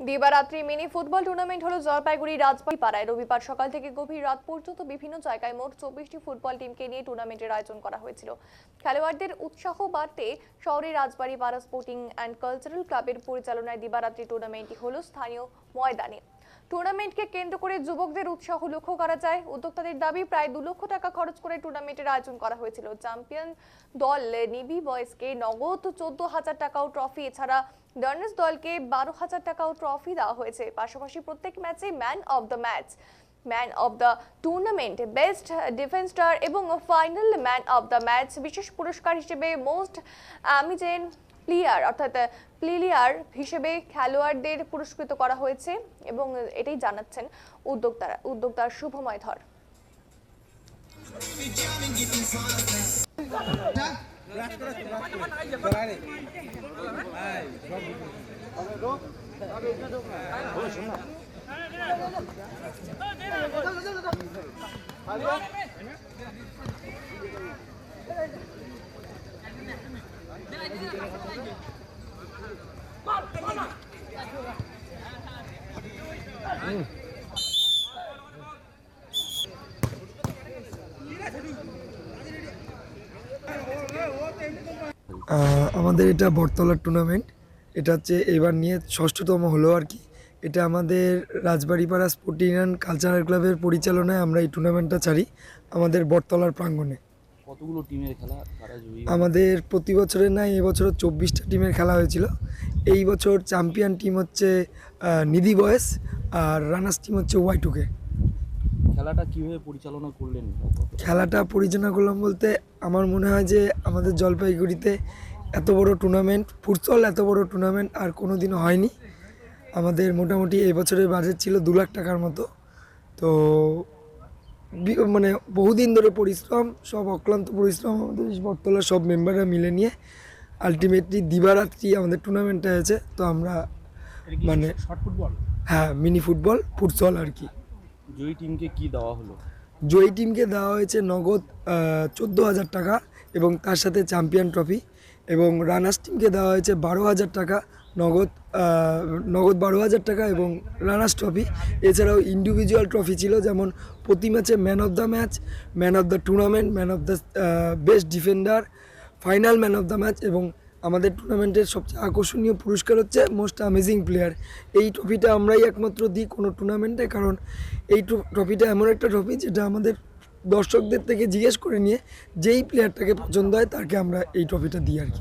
দিবারাত্রি mini football tournament হলো জলপাইগুড়ি রাজবাড়ি পাড়ায়। রবিবার সকাল থেকে গভীর রাত পর্যন্ত বিভিন্ন জায়গায় মোট চব্বিশটি ফুটবল টিমকে নিয়ে টুর্নামেন্টের আয়োজন করা হয়েছিল। খেলোয়াড়দের উৎসাহ বাড়তে শহরের রাজবাড়ি পাড়া স্পোর্টিং অ্যান্ড কালচারাল ক্লাবের পরিচালনায় দিবারাত্রি টুর্নামেন্টটি হলো স্থানীয় ময়দানে। টুর্নামেন্টকে কেন্দ্র করে যুবকদের উৎসাহ লক্ষ্য করা যায়। উদ্যোক্তাদের দাবি, প্রায় দু লক্ষ টাকা খরচ করে টুর্নামেন্টের আয়োজন করা হয়েছিল। চ্যাম্পিয়ন দল নিবি বয়েসকে নগদ চোদ্দ হাজার টাকা ও ট্রফি, এছাড়া ডার্নেস দলকে বারো হাজার টাকা ও ট্রফি দেওয়া হয়েছে। পাশাপাশি প্রত্যেক ম্যাচে man of the match, man of the tournament, best defence star এবং final man of the match, বিশেষ পুরস্কার হিসেবে মোস্ট অ্যামিজেন প্লেয়ার, অর্থাৎ প্লেয়ার হিসেবে খেলোয়াড়দের পুরস্কৃত করা হয়েছে এবং এটাই জানাচ্ছেন উদ্যোক্তারা, উদ্যোক্তার শুভময় ধর। আমাদের এটা বটতলার টুর্নামেন্ট এটা হচ্ছে এবার নিয়ে ষষ্ঠতম হলো আর কি। এটা আমাদের রাজবাড়িপাড়া স্পোর্টিং অ্যান্ড কালচারাল ক্লাবের পরিচালনায় আমরা এই টুর্নামেন্টটা ছাড়ি, আমাদের বটতলার প্রাঙ্গণে। কতগুলো টিমের খেলা তারা জয়ী আমাদের প্রতি বছরের নাই এবছর চব্বিশটা টিমের খেলা হয়েছিল। এই বছর চ্যাম্পিয়ন টিম হচ্ছে নিধি বয়েস আর রানার্স টিম হচ্ছে ওয়াই টুকে খেলাটা কীভাবে পরিচালনা করলেন? খেলাটা পরিচালনা করলাম বলতে আমার মনে হয় যে আমাদের জলপাইগুড়িতে এত বড় টুর্নামেন্ট ফুটসল এত বড় টুর্নামেন্ট আর কোনো দিনও হয়নি। আমাদের মোটামুটি এই বছরের বাজেট ছিল দু লাখ টাকার মতো। তো মানে বহুদিন ধরে পরিশ্রম সব অক্লান্ত পরিশ্রম আমাদের বটতলার সব মেম্বাররা মিলে নিয়ে আলটিমেটলি দিবারাত্রি আমাদের টুর্নামেন্টটা হয়েছে। তো আমরা মানে শর্ট ফুটবল হ্যাঁ মিনি ফুটবল ফুটসল আর কি। জয়ী টিমকে কি দেওয়া হলো? জয়ী টিমকে দেওয়া হয়েছে নগদ চোদ্দ হাজার টাকা এবং তার সাথে চ্যাম্পিয়ন ট্রফি এবং রানার্স টিমকে দেওয়া হয়েছে বারো হাজার টাকা। নগদ নগদ বারো হাজার টাকা এবং রানার্স ট্রফি। এছাড়াও ইন্ডিভিজুয়াল ট্রফি ছিল যেমন প্রতি ম্যাচে man of the match man of the tournament man of the best defender final man of the match এবং আমাদের টুর্নামেন্টের সবচেয়ে আকর্ষণীয় পুরস্কার হচ্ছে মোস্ট অ্যামেজিং প্লেয়ার এই ট্রফিটা আমরাই একমাত্র দিই কোনো টুর্নামেন্টে কারণ এই ট্র- ট্রফিটা এমন একটা ট্রফি যেটা আমাদের দর্শকদের থেকে জিজ্ঞেস করে নিয়ে যেই প্লেয়ারটাকে পছন্দ হয় তাকে আমরা এই ট্রফিটা দিই আর কি।